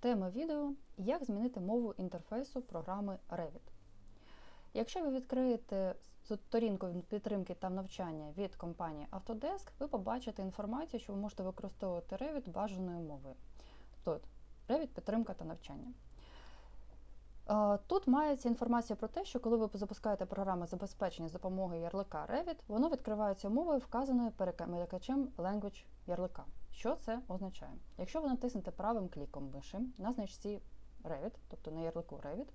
Тема відео Як змінити мову інтерфейсу програми Revit. Якщо ви відкриєте сторінку підтримки та навчання від компанії Autodesk, ви побачите інформацію, що ви можете використовувати Revit бажаною мовою. Тобто Revit підтримка та навчання. Тут мається інформація про те, що коли ви запускаєте програму забезпечення з допомогою ярлика Revit, воно відкривається мовою, вказаною перемикачем language ярлика. Що це означає? Якщо ви натиснете правим кліком миші на значці Revit, тобто на ярлику Revit,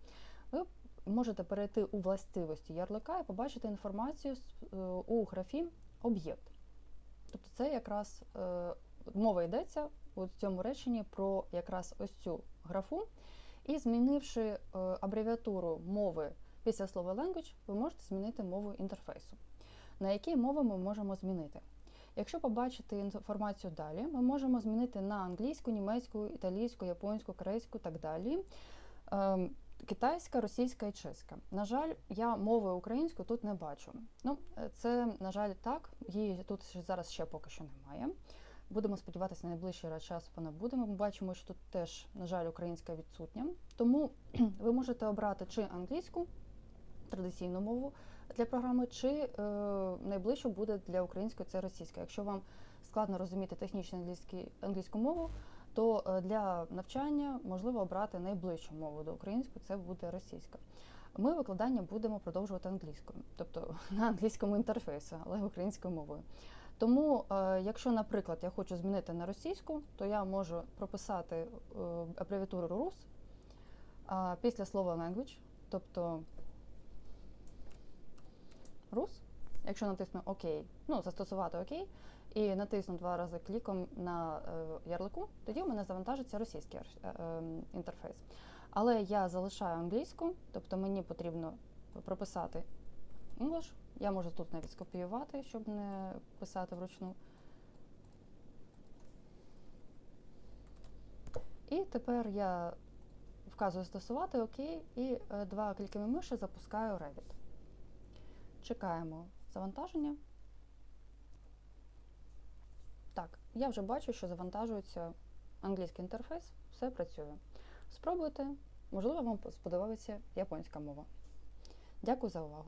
ви можете перейти у властивості ярлика і побачити інформацію е, у графі об'єкт. Тобто це якраз е, мова йдеться у цьому реченні про якраз ось цю графу. І змінивши е, абревіатуру мови після слова language, ви можете змінити мову інтерфейсу. На які мови ми можемо змінити? Якщо побачити інформацію далі, ми можемо змінити на англійську, німецьку, італійську, японську, корейську так далі. Е, Китайська, російська і чеська. На жаль, я мови українську тут не бачу. Ну, це, на жаль, так. Її тут зараз ще поки що немає. Будемо сподіватися, на найближчий час вона буде. Ми бачимо, що тут теж, на жаль, українська відсутня. Тому ви можете обрати чи англійську традиційну мову для програми, чи е, найближче буде для української це російська. Якщо вам складно розуміти технічну англійську мову, то е, для навчання можливо обрати найближчу мову до української, це буде російська. Ми викладання будемо продовжувати англійською, тобто на англійському інтерфейсі, але українською мовою. Тому, е, якщо, наприклад, я хочу змінити на російську, то я можу прописати абревіатуру RUS після слова language, тобто RUS, якщо натисну ОК, ну, застосувати ОК, і натисну два рази кліком на е, ярлику, тоді у мене завантажиться російський інтерфейс. Але я залишаю англійську, тобто мені потрібно прописати English. Я можу тут навіть скопіювати, щоб не писати вручну. І тепер я вказую стосувати ОК і два кліками миші запускаю Revit. Чекаємо завантаження. Так, я вже бачу, що завантажується англійський інтерфейс, все працює. Спробуйте, можливо, вам сподобається японська мова. Дякую за увагу!